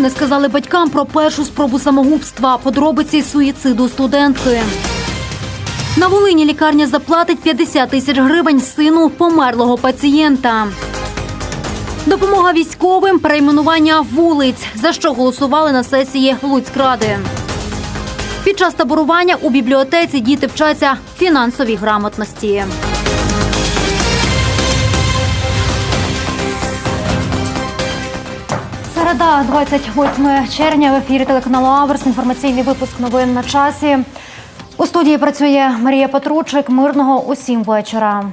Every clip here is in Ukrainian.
не сказали батькам про першу спробу самогубства, подробиці суїциду студентки. На Волині лікарня заплатить 50 тисяч гривень сину померлого пацієнта. Допомога військовим, перейменування вулиць, за що голосували на сесії Луцькради. Під час таборування у бібліотеці діти вчаться фінансовій грамотності. Середа, 28 червня, в ефірі телеканалу Аверс. Інформаційний випуск новин на часі. У студії працює Марія Петручик. Мирного усім вечора.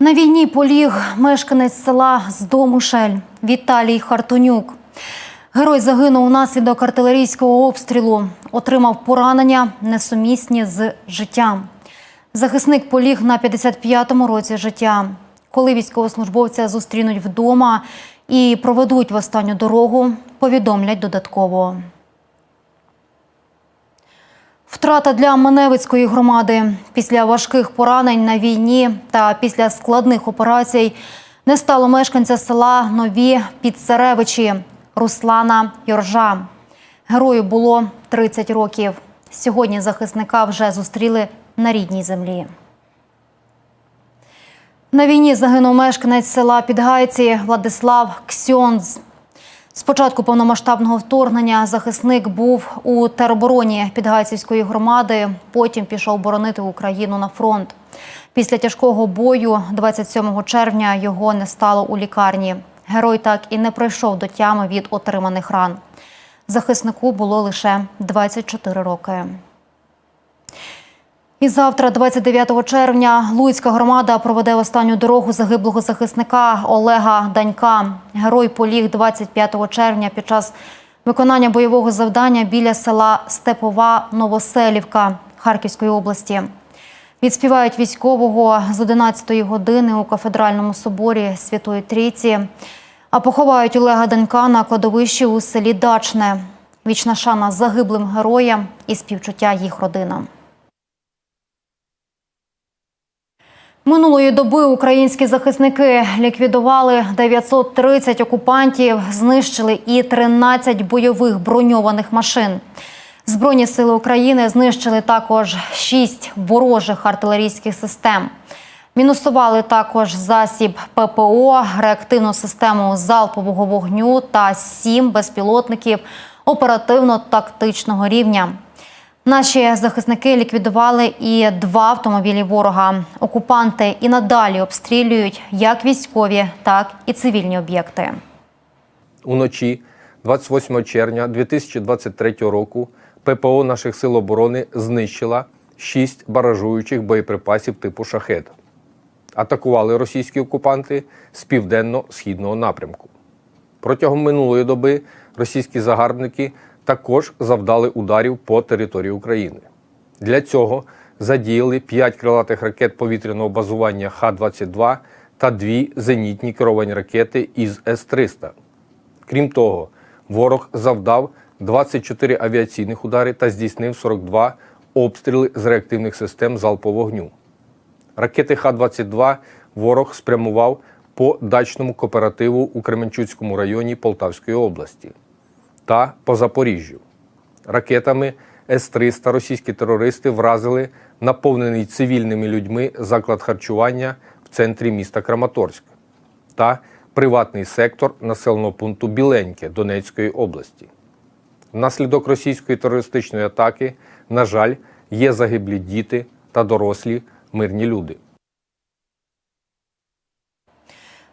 На війні поліг мешканець села Здомушель Віталій Хартунюк. Герой загинув унаслідок артилерійського обстрілу. Отримав поранення несумісні з життям. Захисник поліг на 55-му році життя. Коли військовослужбовця зустрінуть вдома і проведуть в останню дорогу, повідомлять додатково. Втрата для Маневицької громади після важких поранень на війні та після складних операцій не стало мешканця села Нові Підсеревичі Руслана Йоржа. Герою було 30 років. Сьогодні захисника вже зустріли на рідній землі. На війні загинув мешканець села Підгайці Владислав Ксьондз. З початку повномасштабного вторгнення захисник був у теробороні Підгайцівської громади. Потім пішов боронити Україну на фронт. Після тяжкого бою, 27 червня, його не стало у лікарні. Герой так і не пройшов до тями від отриманих ран. Захиснику було лише 24 роки. І завтра, 29 червня, Луцька громада проведе останню дорогу загиблого захисника Олега Данька. Герой поліг 25 червня під час виконання бойового завдання біля села Степова Новоселівка Харківської області. Відспівають військового з 11 години у кафедральному соборі Святої Трійці. А поховають Олега Данька на кладовищі у селі Дачне. Вічна шана загиблим героям і співчуття їх родинам. Минулої доби українські захисники ліквідували 930 окупантів, знищили і 13 бойових броньованих машин. Збройні сили України знищили також 6 ворожих артилерійських систем. Мінусували також засіб ППО, реактивну систему залпового вогню та 7 безпілотників оперативно-тактичного рівня. Наші захисники ліквідували і два автомобілі ворога. Окупанти і надалі обстрілюють як військові, так і цивільні об'єкти. Уночі 28 червня 2023 року ППО наших сил оборони знищила 6 баражуючих боєприпасів типу шахет. Атакували російські окупанти з південно-східного напрямку. Протягом минулої доби російські загарбники також завдали ударів по території України. Для цього задіяли 5 крилатих ракет повітряного базування Х-22 та 2 зенітні керовані ракети із С-300. Крім того, ворог завдав 24 авіаційних удари та здійснив 42 обстріли з реактивних систем залпового вогню. Ракети Х-22 ворог спрямував по дачному кооперативу у Кременчуцькому районі Полтавської області та по Запоріжжю. Ракетами С-300 російські терористи вразили наповнений цивільними людьми заклад харчування в центрі міста Краматорськ та приватний сектор населеного пункту Біленьке Донецької області. Внаслідок російської терористичної атаки, на жаль, є загиблі діти та дорослі мирні люди.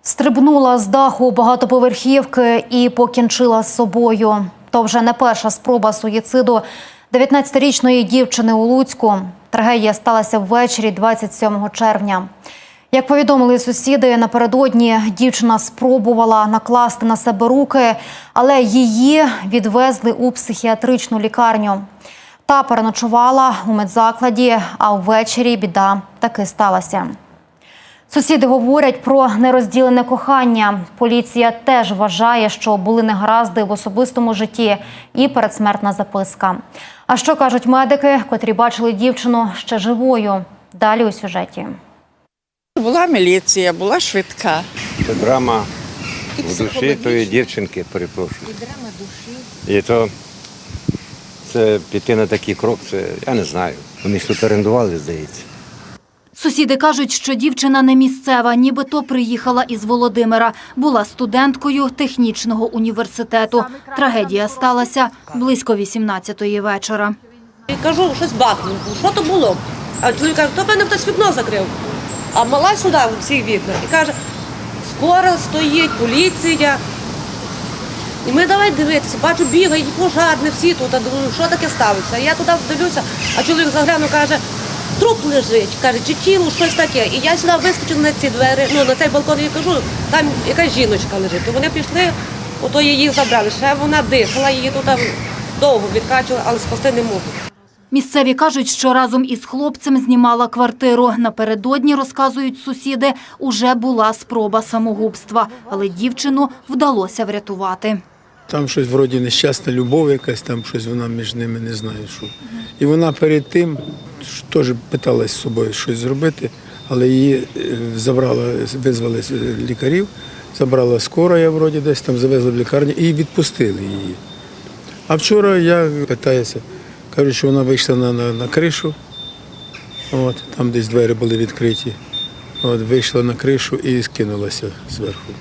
Стрибнула з даху багатоповерхівки і покінчила з собою. То вже не перша спроба суїциду 19-річної дівчини у Луцьку. Трагедія сталася ввечері 27 червня. Як повідомили сусіди, напередодні дівчина спробувала накласти на себе руки, але її відвезли у психіатричну лікарню. Та переночувала у медзакладі, а ввечері біда таки сталася. Сусіди говорять про нерозділене кохання. Поліція теж вважає, що були негаразди в особистому житті і передсмертна записка. А що кажуть медики, котрі бачили дівчину ще живою? Далі у сюжеті. Була міліція, була швидка. Це драма в душі тої дівчинки, перепрошую. І драма душі. І то це піти на такий крок, це я не знаю. Вони ж тут орендували, здається. Сусіди кажуть, що дівчина не місцева, нібито приїхала із Володимира. Була студенткою технічного університету. Трагедія сталася близько 18-ї вечора. Кажу, щось бахнуло. Що то було? А чоловік каже, то певно хтось вікно закрив. А мала сюди в ці вікна і каже, скоро стоїть поліція. І ми давай дивитися, бачу, бігають пожарні всі тут. Думаю, що таке ставиться? Я туди дивлюся, а чоловік заглянув, каже, труп лежить, каже, чи тіло, щось таке. І я сюди вискочила на ці двері, ну на цей балкон і кажу, там якась жіночка лежить. І вони пішли, ото її забрали. Ще вона дихала, її тут довго відкачували, але спасти не можуть. Місцеві кажуть, що разом із хлопцем знімала квартиру. Напередодні, розказують сусіди, уже була спроба самогубства, але дівчину вдалося врятувати. Там щось вроді нещасна любов якась, там щось вона між ними не знаю що. І вона перед тим теж питалась з собою щось зробити, але її е, забрала, визвали з- лікарів, забрала скорая вроді десь там завезли в лікарню і відпустили її. А вчора я питаюся, кажуть, що вона вийшла на, на, на кришу, от, там десь двері були відкриті. От, вийшла на кришу і скинулася зверху.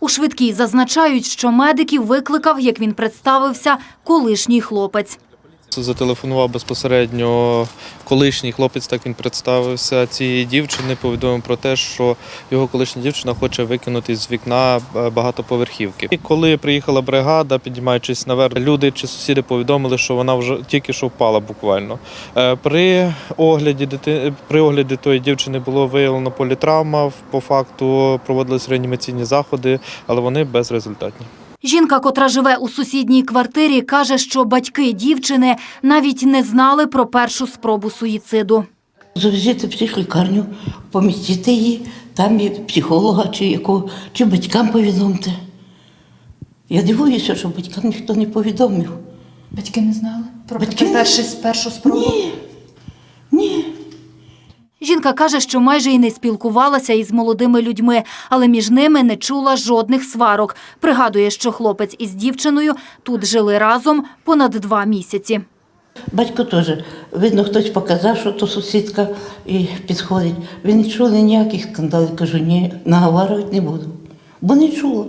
У швидкій зазначають, що медиків викликав, як він представився, колишній хлопець. Зателефонував безпосередньо колишній хлопець, так він представився цієї дівчини. Повідомив про те, що його колишня дівчина хоче викинути з вікна е, багатоповерхівки. І коли приїхала бригада, підіймаючись наверх, люди чи сусіди повідомили, що вона вже тільки що впала буквально. Е, При огляді дити... при огляді тої дівчини було виявлено політравма. По факту проводились реанімаційні заходи, але вони безрезультатні. Жінка, котра живе у сусідній квартирі, каже, що батьки дівчини навіть не знали про першу спробу суїциду. Завезти в психлікарню, помістити її, там є психолога чи якого, чи батькам повідомте. Я дивуюся, що батькам ніхто не повідомив. Батьки не знали про Батьки не- першу спробу? Ні. Жінка каже, що майже й не спілкувалася із молодими людьми, але між ними не чула жодних сварок. Пригадує, що хлопець із дівчиною тут жили разом понад два місяці. Батько теж, видно, хтось показав, що то сусідка і підходить. Він не чув ніяких скандалів. Кажу, ні, наговарювати не буду. Бо не чула.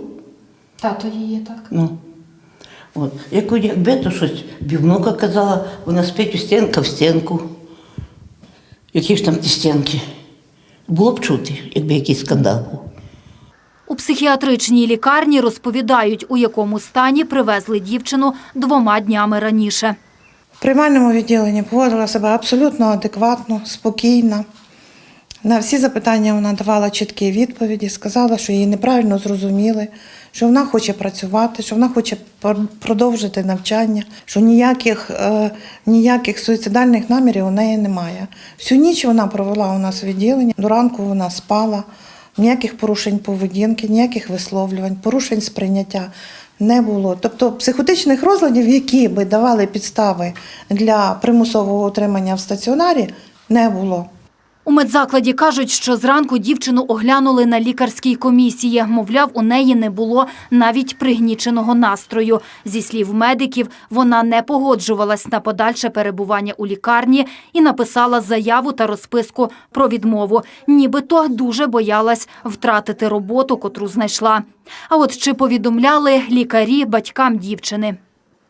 Тато її, так? Ну. От. Як, якби то щось бівнука казала, вона спить у стінка в стінку. Які ж там ті стінки? Було б чути, якби якийсь скандал був. У психіатричній лікарні розповідають, у якому стані привезли дівчину двома днями раніше. В приймальному відділенні поводила себе абсолютно адекватно, спокійно. На всі запитання вона давала чіткі відповіді, сказала, що її неправильно зрозуміли, що вона хоче працювати, що вона хоче продовжити навчання, що ніяких, е, ніяких суїцидальних намірів у неї немає. Всю ніч вона провела у нас в відділенні, до ранку вона спала, ніяких порушень поведінки, ніяких висловлювань, порушень сприйняття не було. Тобто психотичних розладів, які би давали підстави для примусового утримання в стаціонарі, не було. У медзакладі кажуть, що зранку дівчину оглянули на лікарській комісії. Мовляв, у неї не було навіть пригніченого настрою. Зі слів медиків, вона не погоджувалась на подальше перебування у лікарні і написала заяву та розписку про відмову. Нібито дуже боялась втратити роботу, котру знайшла. А от чи повідомляли лікарі батькам дівчини?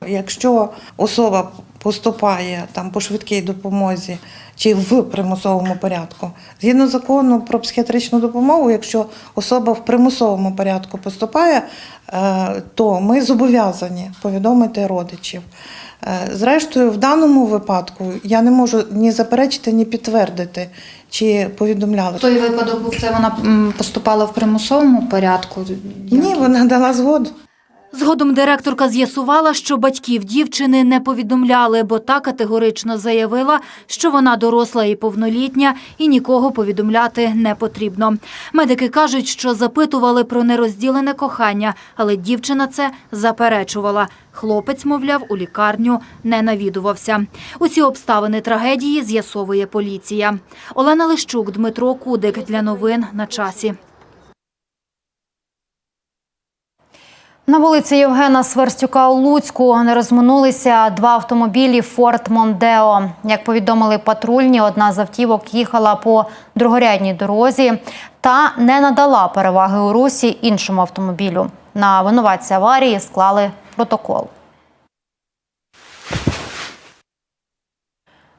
Якщо особа поступає там по швидкій допомозі чи в примусовому порядку, згідно закону про психіатричну допомогу, якщо особа в примусовому порядку поступає, е, то ми зобов'язані повідомити родичів. Е, Зрештою, в даному випадку я не можу ні заперечити, ні підтвердити, чи повідомляли. Той випадок був це вона поступала в примусовому порядку. Ні, вона дала згоду. Згодом директорка з'ясувала, що батьків дівчини не повідомляли, бо та категорично заявила, що вона доросла і повнолітня, і нікого повідомляти не потрібно. Медики кажуть, що запитували про нерозділене кохання, але дівчина це заперечувала. Хлопець, мовляв, у лікарню не навідувався. Усі обставини трагедії з'ясовує поліція. Олена Лищук, Дмитро Кудик для новин на часі. На вулиці Євгена Сверстюка у Луцьку не розминулися два автомобілі Форт Мондео. Як повідомили патрульні, одна з автівок їхала по другорядній дорозі та не надала переваги у русі іншому автомобілю. На винуватця аварії склали протокол.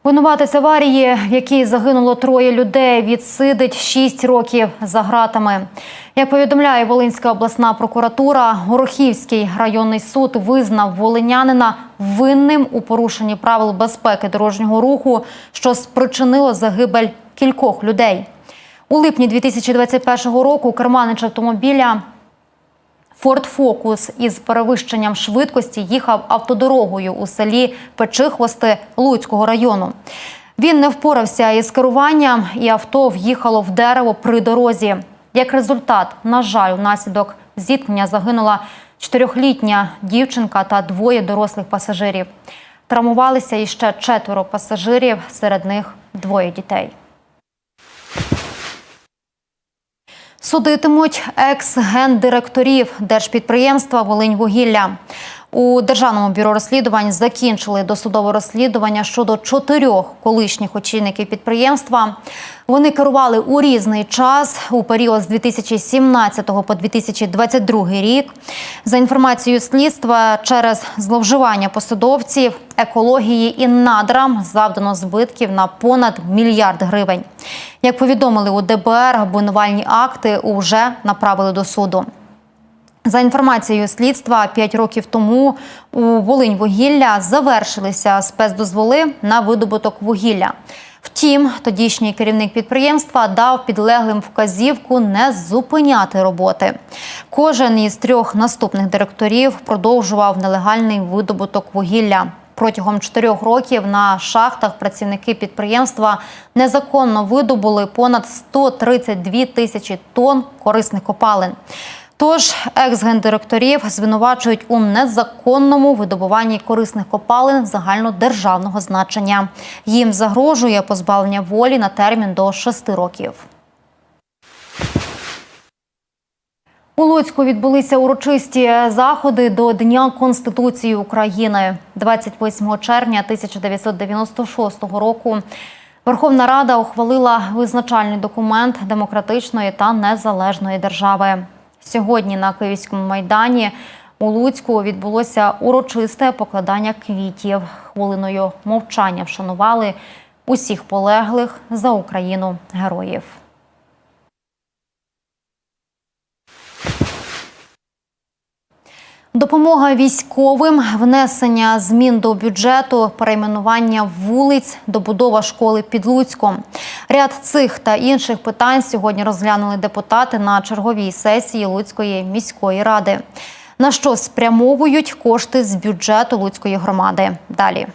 Винуватець аварії, в якій загинуло троє людей, відсидить 6 років за ґратами. Як повідомляє Волинська обласна прокуратура, Горохівський районний суд визнав волинянина винним у порушенні правил безпеки дорожнього руху, що спричинило загибель кількох людей. У липні 2021 року керманич автомобіля Форд Фокус із перевищенням швидкості їхав автодорогою у селі Печихвости Луцького району. Він не впорався із керуванням, і авто в'їхало в дерево при дорозі. Як результат, на жаль, внаслідок зіткнення загинула чотирьохлітня дівчинка та двоє дорослих пасажирів. Травмувалися іще четверо пасажирів, серед них двоє дітей. Судитимуть екс-гендиректорів держпідприємства Волиньвугілля. У Державному бюро розслідувань закінчили досудове розслідування щодо чотирьох колишніх очільників підприємства. Вони керували у різний час у період з 2017 по 2022 рік. За інформацією слідства, через зловживання посадовців, екології і надрам завдано збитків на понад мільярд гривень. Як повідомили у ДБР, обвинувальні акти уже направили до суду. За інформацією слідства, 5 років тому у Волиньвугілля завершилися спецдозволи на видобуток вугілля. Втім, тодішній керівник підприємства дав підлеглим вказівку не зупиняти роботи. Кожен із трьох наступних директорів продовжував нелегальний видобуток вугілля. Протягом чотирьох років на шахтах працівники підприємства незаконно видобули понад 132 тисячі тонн корисних копалин. Тож екс-гендиректорів звинувачують у незаконному видобуванні корисних копалин загальнодержавного значення. Їм загрожує позбавлення волі на термін до 6 років. У Луцьку відбулися урочисті заходи до Дня Конституції України 28 червня 1996 року. Верховна Рада ухвалила визначальний документ демократичної та незалежної держави. Сьогодні на Київському майдані у Луцьку відбулося урочисте покладання квітів. Хвилиною мовчання вшанували усіх полеглих за Україну героїв. Допомога військовим, внесення змін до бюджету, перейменування вулиць, добудова школи під Луцьком. Ряд цих та інших питань сьогодні розглянули депутати на черговій сесії Луцької міської ради. На що спрямовують кошти з бюджету Луцької громади? Далі.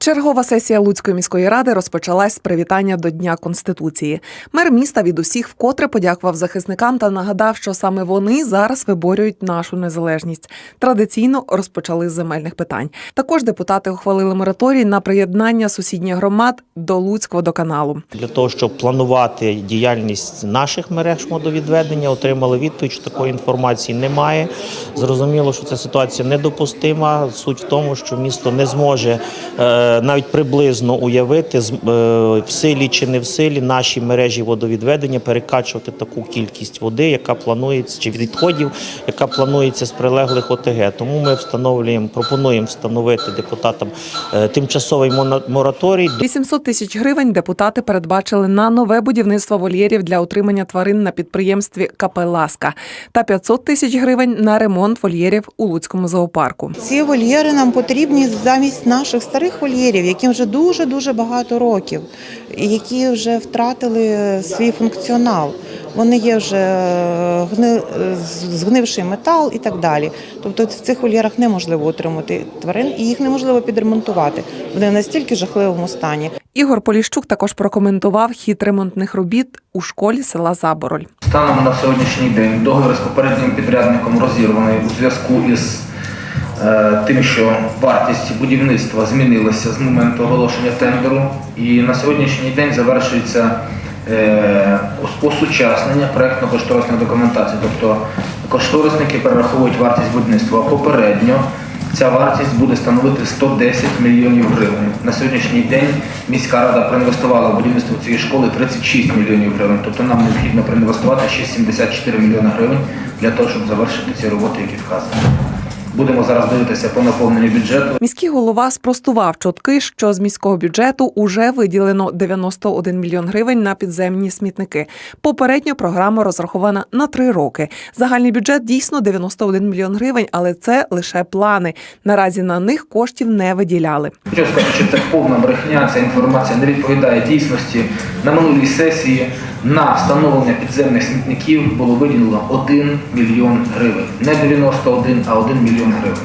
Чергова сесія Луцької міської ради розпочалась з привітання до Дня Конституції. Мер міста від усіх вкотре подякував захисникам та нагадав, що саме вони зараз виборюють нашу незалежність. Традиційно розпочали з земельних питань. Також депутати ухвалили мораторій на приєднання сусідніх громад до Луцького водоканалу. Для того, щоб планувати діяльність наших мереж водовідведення, отримали відповідь, що такої інформації немає. Зрозуміло, що ця ситуація недопустима. Суть в тому, що місто не зможе е, навіть приблизно уявити з- е, в силі чи не в силі наші мережі водовідведення перекачувати таку кількість води, яка планується, чи відходів, яка планується з прилеглих ОТГ. Тому ми встановлюємо, пропонуємо встановити депутатам е, тимчасовий мораторій 800 тисяч гривень депутати передбачили на нове будівництво вольєрів для утримання тварин на підприємстві КП Ласка та 500 тисяч гривень на ремонт вольєрів у Луцькому зоопарку. Ці вольєри нам потрібні замість наших старих вольєрів, яким вже дуже дуже багато років, які вже втратили свій функціонал. Вони є вже гни... згнивший метал і так далі. Тобто в цих вольєрах неможливо утримати тварин і їх неможливо підремонтувати. Вони в настільки жахливому стані. Ігор Поліщук також прокоментував хід ремонтних робіт у школі села Забороль. Станом на сьогоднішній день договір з попереднім підрядником розірваний у зв'язку із е, тим, що вартість будівництва змінилася з моменту оголошення тендеру, і на сьогоднішній день завершується е, осучаснення проєктно-кошторисної документації, тобто Кошторисники перераховують вартість будівництва. Попередньо ця вартість буде становити 110 мільйонів гривень. На сьогоднішній день міська рада проінвестувала в будівництво цієї школи 36 мільйонів гривень. Тобто нам необхідно проінвестувати ще 74 мільйони гривень для того, щоб завершити ці роботи, які вказані. Будемо зараз дивитися по наповненню бюджету. Міський голова спростував чутки, що з міського бюджету уже виділено 91 мільйон гривень на підземні смітники. Попередньо програма розрахована на три роки. Загальний бюджет дійсно 91 мільйон гривень, але це лише плани. Наразі на них коштів не виділяли. Хочу сказати, що це повна брехня, ця інформація не відповідає дійсності. На минулій сесії на встановлення підземних смітників було виділено 1 мільйон гривень. Не 91, а 1 мільйон гривень.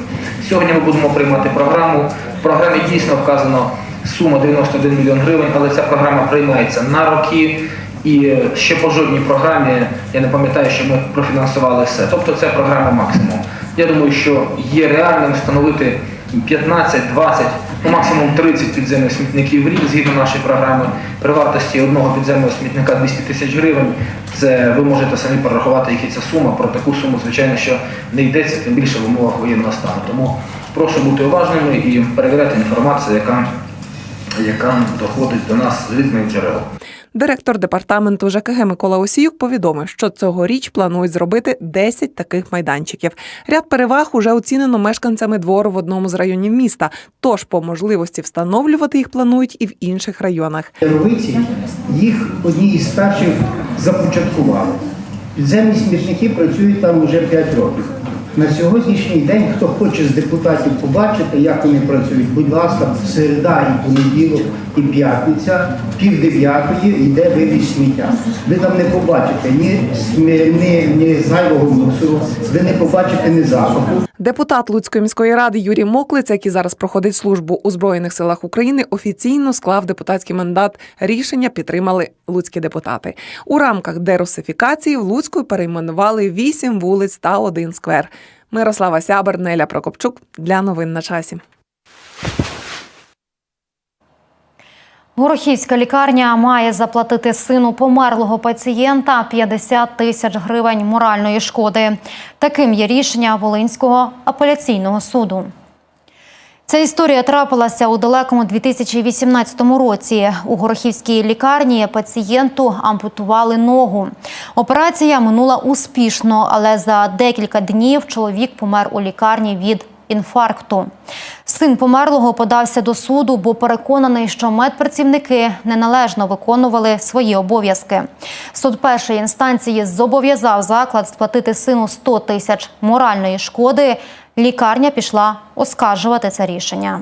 Сьогодні ми будемо приймати програму. В програмі дійсно вказано сума 91 мільйон гривень, але ця програма приймається на роки. І ще по жодній програмі я не пам'ятаю, що ми профінансували все. Тобто це програма максимум. Я думаю, що є реальним встановити 15, 20, ну максимум 30 підземних смітників в рік згідно нашої програми. При вартості одного підземного смітника 200 тисяч гривень. Це ви можете самі порахувати, яка це сума. Про таку суму, звичайно, що не йдеться, тим більше в умовах воєнного стану. Тому прошу бути уважними і перевіряти інформацію, яка, яка доходить до нас з різних джерел. Директор департаменту ЖКГ Микола Осіюк повідомив, що цьогоріч планують зробити 10 таких майданчиків. Ряд переваг уже оцінено мешканцями двору в одному з районів міста. Тож по можливості встановлювати їх планують і в інших районах. Яровиці їх одні із перших започаткували. Підземні смітники працюють там вже 5 років. На сьогоднішній день, хто хоче з депутатів побачити, як вони працюють, будь ласка, середа і понеділок, і п'ятниця, пів дев'ятої йде вивіз сміття. Ви там не побачите ні, ні, ні зайвого мусору, ви не побачите ні запаху. Депутат Луцької міської ради Юрій Моклиць, який зараз проходить службу у Збройних силах України, офіційно склав депутатський мандат. Рішення підтримали луцькі депутати. У рамках дерусифікації в Луцьку перейменували вісім вулиць та один сквер. Мирослава Сябер, Неля Прокопчук для новин на часі. Горохівська лікарня має заплатити сину померлого пацієнта 50 тисяч гривень моральної шкоди. Таким є рішення Волинського апеляційного суду. Ця історія трапилася у далекому 2018 році. У Горохівській лікарні пацієнту ампутували ногу. Операція минула успішно, але за декілька днів чоловік помер у лікарні від інфаркту. Син померлого подався до суду, бо переконаний, що медпрацівники неналежно виконували свої обов'язки. Суд першої інстанції зобов'язав заклад сплатити сину 100 тисяч моральної шкоди. Лікарня пішла оскаржувати це рішення.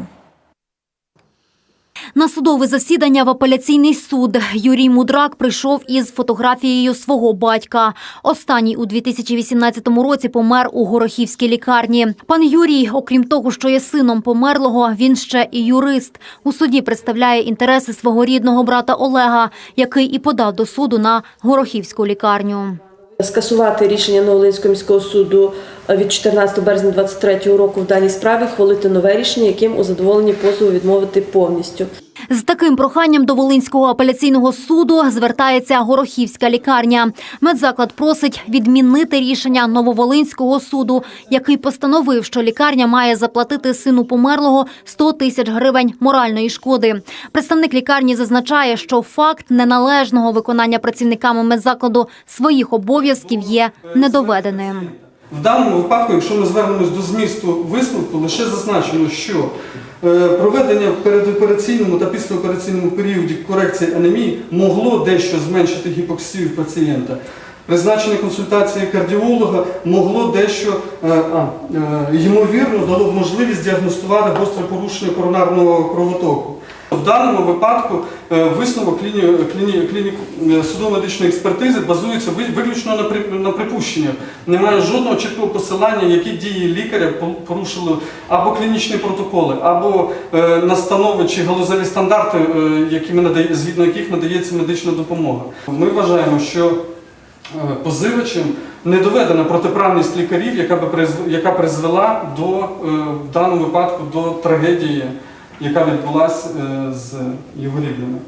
На судове засідання в апеляційний суд Юрій Мудрак прийшов із фотографією свого батька. Останній у 2018 році помер у Горохівській лікарні. Пан Юрій, окрім того, що є сином померлого, він ще і юрист. У суді представляє інтереси свого рідного брата Олега, який і подав до суду на Горохівську лікарню. Скасувати рішення Новолинського міського суду від 14 березня 2023 року в даній справі, хвалити нове рішення, яким у задоволенні позову відмовити повністю. З таким проханням до Волинського апеляційного суду звертається Горохівська лікарня. Медзаклад просить відмінити рішення Нововолинського суду, який постановив, що лікарня має заплатити сину померлого 100 тисяч гривень моральної шкоди. Представник лікарні зазначає, що факт неналежного виконання працівниками медзакладу своїх обов'язків є недоведеним. В даному випадку, якщо ми звернемось до змісту висновку, лише зазначено, що е, проведення в передопераційному та післяопераційному періоді корекції анемії могло дещо зменшити гіпоксію пацієнта. Призначення консультації кардіолога могло дещо, е, а, е, ймовірно, дало можливість діагностувати гостре порушення коронарного кровотоку. В даному випадку е, висновок кліні, кліні, кліні, е, судово-медичної експертизи базується виключно на, при- на припущеннях. Немає жодного чіткого посилання, які дії лікаря порушили або клінічні протоколи, або е, настанови чи галузеві стандарти, які надає, згідно яких надається медична допомога. Ми вважаємо, що позивачем не доведена протиправність лікарів, яка би яка призвела до в даному випадку до трагедії, яка відбулася е, з його рідними.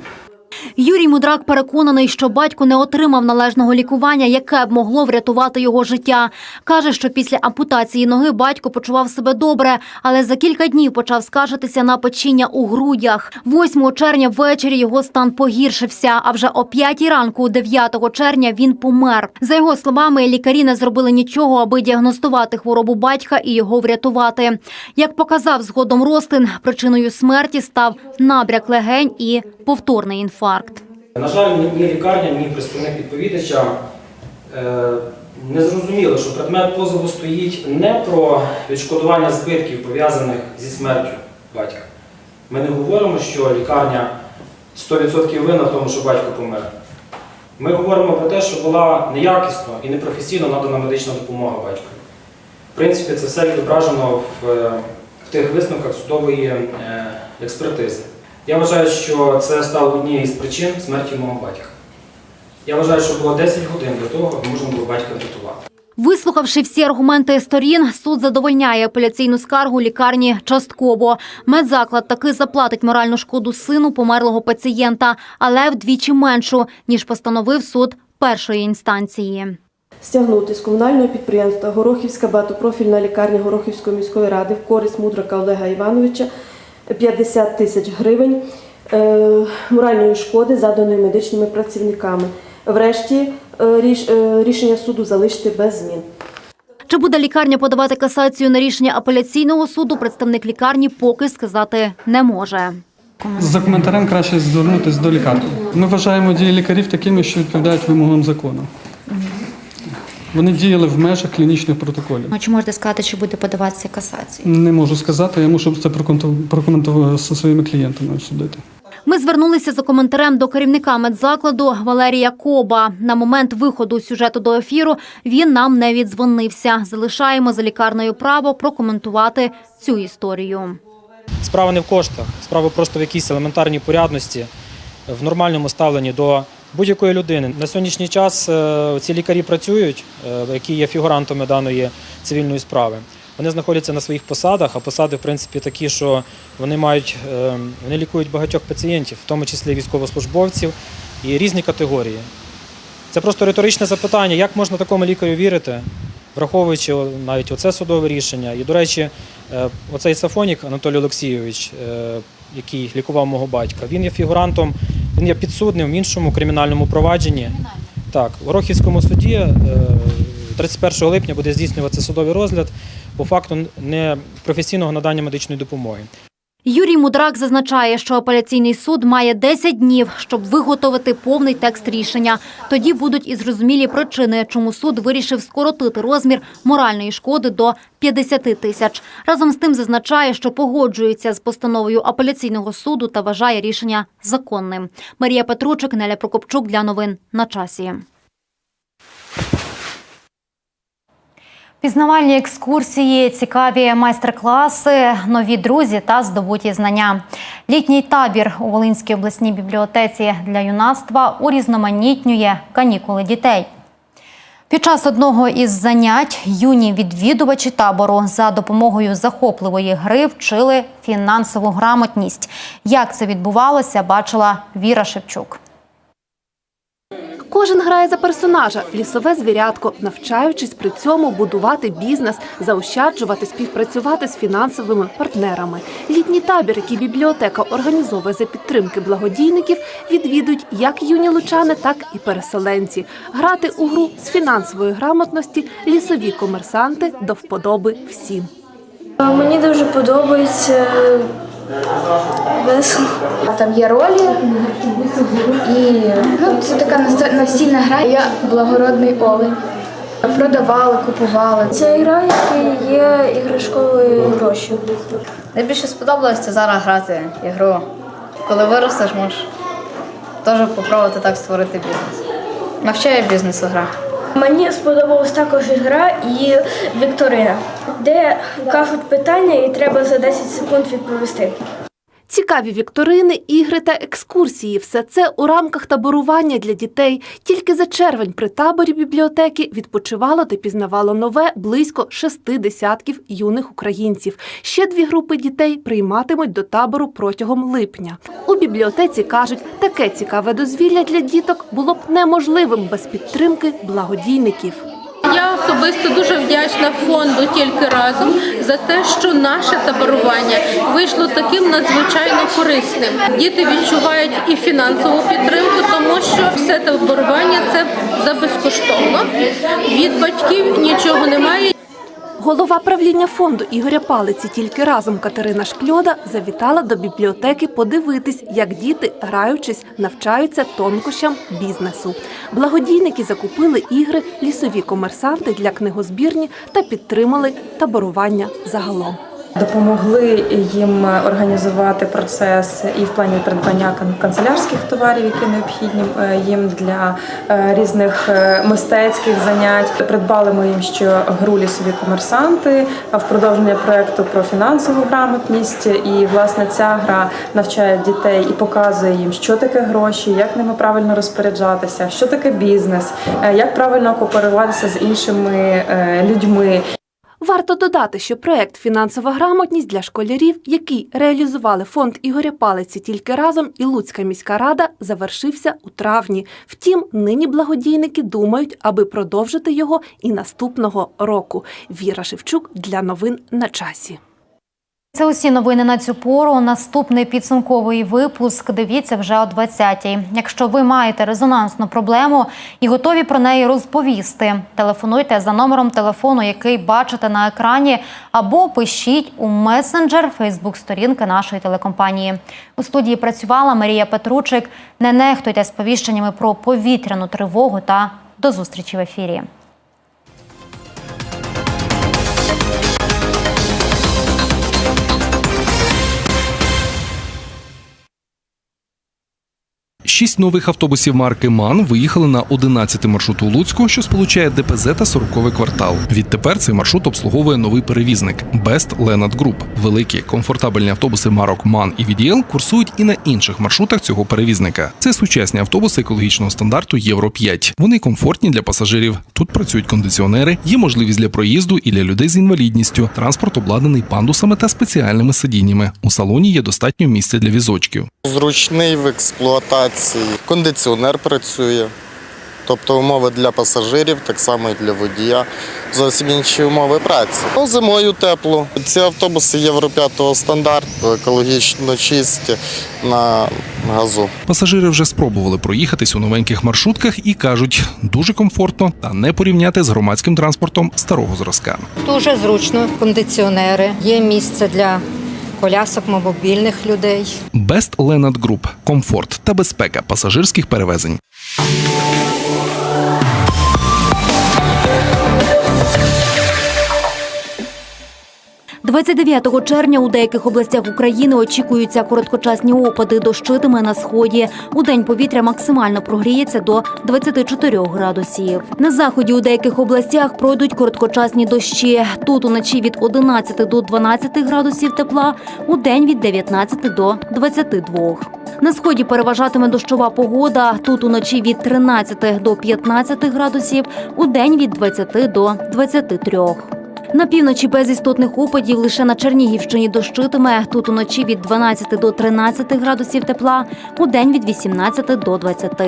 Юрій Мудрак переконаний, що батько не отримав належного лікування, яке б могло врятувати його життя. Каже, що після ампутації ноги батько почував себе добре, але за кілька днів почав скаржитися на печіння у грудях. 8 червня ввечері його стан погіршився. А вже о 5 ранку, 9 червня, він помер. За його словами, лікарі не зробили нічого, аби діагностувати хворобу батька і його врятувати. Як показав згодом розтин, причиною смерті став набряк легень і повторний інфаркт. На жаль, ні ні лікарня, ні представник відповідача е, не зрозуміли, що предмет позову стоїть не про відшкодування збитків, пов'язаних зі смертю батька. Ми не говоримо, що лікарня 100% винна в тому, що батько помер. Ми говоримо про те, що була неякісно і непрофесійно надана медична допомога батьку. В принципі, це все відображено в, е, в тих висновках судової е, експертизи. Я вважаю, що це стало однією з причин смерті мого батька. Я вважаю, що було 10 годин до того, як можна було батька врятувати. Вислухавши всі аргументи сторін, суд задовольняє апеляційну скаргу лікарні частково. Медзаклад таки заплатить моральну шкоду сину померлого пацієнта, але вдвічі меншу, ніж постановив суд першої інстанції. Стягнути з комунального підприємства Горохівська багатопрофільна лікарня Горохівської міської ради в користь мудрака Олега Івановича 50 тисяч гривень е, моральної шкоди, заданої медичними працівниками. Врешті е, е, рішення суду залишити без змін. Чи буде лікарня подавати касацію на рішення апеляційного суду, представник лікарні поки сказати не може. За коментарем краще звернутися до лікарні. Ми вважаємо дії лікарів такими, що відповідають вимогам закону. Вони діяли в межах клінічних протоколів. А чи можете сказати, чи буде подаватися касація? Не можу сказати, я мушу це прокоменту- прокоментувати зі своїми клієнтами судити. Ми звернулися за коментарем до керівника медзакладу Валерія Коба. На момент виходу сюжету до ефіру він нам не віддзвонився. Залишаємо за лікарнею право прокоментувати цю історію. Справа не в коштах, справа просто в якійсь елементарній порядності, в нормальному ставленні до будь-якої людини. На сьогоднішній час е, ці лікарі працюють, е, які є фігурантами даної цивільної справи. Вони знаходяться на своїх посадах, а посади, в принципі, такі, що вони мають е, вони лікують багатьох пацієнтів, в тому числі військовослужбовців і різні категорії. Це просто риторичне запитання, як можна такому лікарю вірити, враховуючи навіть оце судове рішення. І, до речі, оцей Сафонік Анатолій Олексійович, який лікував мого батька, він є фігурантом, він є підсудним в іншому кримінальному провадженні. Так, в Рохівському суді е, 31 липня буде здійснюватися судовий розгляд по факту непрофесійного надання медичної допомоги. Юрій Мудрак зазначає, що апеляційний суд має 10 днів, щоб виготовити повний текст рішення. Тоді будуть і зрозумілі причини, чому суд вирішив скоротити розмір моральної шкоди до 50 тисяч. Разом з тим зазначає, що погоджується з постановою апеляційного суду та вважає рішення законним. Марія Петручик, Неля Прокопчук для новин на часі. Пізнавальні екскурсії, цікаві майстер-класи, нові друзі та здобуті знання. Літній табір у Волинській обласній бібліотеці для юнацтва урізноманітнює канікули дітей. Під час одного із занять юні відвідувачі табору за допомогою захопливої гри вчили фінансову грамотність. Як це відбувалося, бачила Віра Шевчук. Кожен грає за персонажа лісове звірятко, навчаючись при цьому будувати бізнес, заощаджувати, співпрацювати з фінансовими партнерами. Літній табір, який бібліотека організовує за підтримки благодійників, відвідують як юні лучани, так і переселенці. Грати у гру з фінансової грамотності лісові комерсанти до вподоби всім. Мені дуже подобається весело. Там є ролі і ну, це така настільна гра. Я благородний олень. Продавали, купували. Це гра, є іграшковою гроші. Найбільше сподобалось це зараз грати ігру. Коли виростеш, можеш теж спробувати так створити бізнес. Навчає бізнесу гра. Мені сподобалась також гра і вікторина, де кажуть питання і треба за 10 секунд відповісти. Цікаві вікторини, ігри та екскурсії все це у рамках таборування для дітей. Тільки за червень при таборі бібліотеки відпочивало та пізнавало нове близько шести десятків юних українців. Ще дві групи дітей прийматимуть до табору протягом липня. У бібліотеці кажуть, таке цікаве дозвілля для діток було б неможливим без підтримки благодійників. Я особисто дуже вдячна фонду тільки разом за те, що наше таборування вийшло таким надзвичайно корисним. Діти відчувають і фінансову підтримку, тому що все таборування це за безкоштовно. Від батьків нічого немає. Голова правління фонду Ігоря Палиці тільки разом Катерина Шкльода завітала до бібліотеки подивитись, як діти, граючись, навчаються тонкощам бізнесу. Благодійники закупили ігри, лісові комерсанти для книгозбірні та підтримали таборування загалом. Допомогли їм організувати процес і в плані придбання кан- канцелярських товарів, які необхідні е, їм для е, різних е, мистецьких занять. Придбали ми їм ще гру лісові комерсанти в продовження проекту про фінансову грамотність. І власне ця гра навчає дітей і показує їм, що таке гроші, як ними правильно розпоряджатися, що таке бізнес, як правильно кооперуватися з іншими людьми. Варто додати, що проект Фінансова грамотність для школярів, який реалізували фонд Ігоря Палиці тільки разом, і Луцька міська рада завершився у травні. Втім, нині благодійники думають, аби продовжити його і наступного року. Віра Шевчук для новин на часі. Це усі новини на цю пору. Наступний підсумковий випуск. Дивіться вже о 20-й. Якщо ви маєте резонансну проблему і готові про неї розповісти, телефонуйте за номером телефону, який бачите на екрані, або пишіть у месенджер Фейсбук-сторінки нашої телекомпанії. У студії працювала Марія Петручик. Не нехтуйте сповіщеннями про повітряну тривогу та до зустрічі в ефірі. Шість нових автобусів марки МАН виїхали на 11 маршруту Луцьку, що сполучає ДПЗ та 40-й квартал. Відтепер цей маршрут обслуговує новий перевізник Best Lenat Group. Великі комфортабельні автобуси марок МАН і VDL курсують і на інших маршрутах цього перевізника. Це сучасні автобуси екологічного стандарту Євро 5. Вони комфортні для пасажирів. Тут працюють кондиціонери, є можливість для проїзду і для людей з інвалідністю. Транспорт обладнаний пандусами та спеціальними сидіннями. У салоні є достатньо місця для візочків. Зручний в експлуатації, кондиціонер працює. Тобто умови для пасажирів, так само і для водія. Зовсім інші умови праці. Ну, зимою тепло. Ці автобуси Євро 5 стандарту, екологічно чисті на газу. Пасажири вже спробували проїхатись у новеньких маршрутках і кажуть, дуже комфортно та не порівняти з громадським транспортом старого зразка. Дуже зручно, кондиціонери, є місце для колясок мобільних людей. Best Lenat Group – комфорт та безпека пасажирських перевезень. – 29 червня у деяких областях України очікуються короткочасні опади. Дощитиме на сході. У день повітря максимально прогріється до 24 градусів. На заході у деяких областях пройдуть короткочасні дощі. Тут уночі від 11 до 12 градусів тепла, у день від 19 до 22. На сході переважатиме дощова погода. Тут уночі від 13 до 15 градусів, у день від 20 до 23. На півночі без істотних опадів лише на Чернігівщині дощитиме. Тут уночі від 12 до 13 градусів тепла, у день від 18 до 20.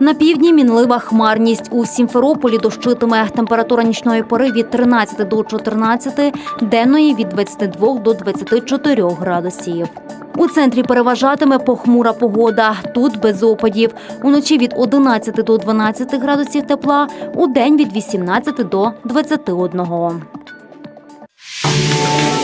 На півдні мінлива хмарність. У Сімферополі дощитиме. Температура нічної пори від 13 до 14, денної від 22 до 24 градусів. У центрі переважатиме похмура погода. Тут без опадів. Уночі від 11 до 12 градусів тепла, у день від 18 до 21. Thank you.